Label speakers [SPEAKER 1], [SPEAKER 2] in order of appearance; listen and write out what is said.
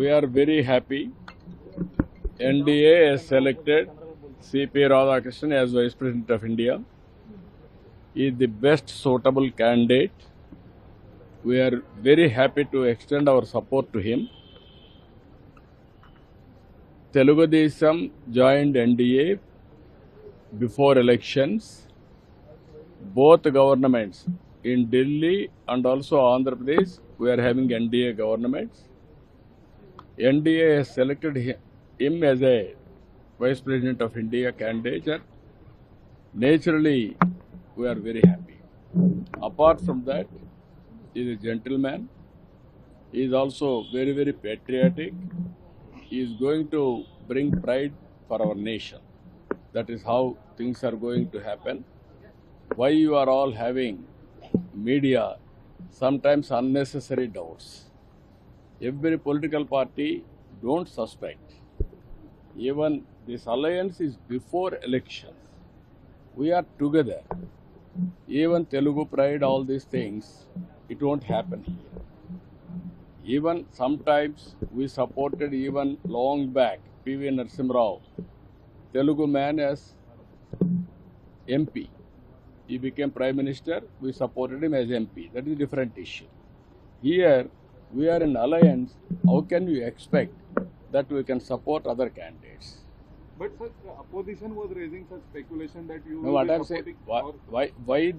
[SPEAKER 1] We are very happy. NDA has selected CP Radhakrishnan as Vice President of India. He is the best suitable candidate. We are very happy to extend our support to him. Telugu Desam joined NDA before elections. Both governments in Delhi and also Andhra Pradesh, we are having NDA governments. NDA has selected him as a Vice President of India candidate. Naturally, we are very happy. Apart from that, he is a gentleman. He is also very, very patriotic. He is going to bring pride for our nation. That is how things are going to happen. Why you are all having media sometimes unnecessary doubts. Every political party don't suspect. Even this alliance is before elections. We are together. Even Telugu pride, all these things, it won't happen here. Even sometimes we supported even long back P.V. Narasimha Telugu man as MP. He became Prime Minister, we supported him as MP. That is a different issue. Here, we are in alliance. How can we expect that we can support other candidates?
[SPEAKER 2] But such opposition was raising such speculation that you
[SPEAKER 1] No, what I'm saying, why, why, why,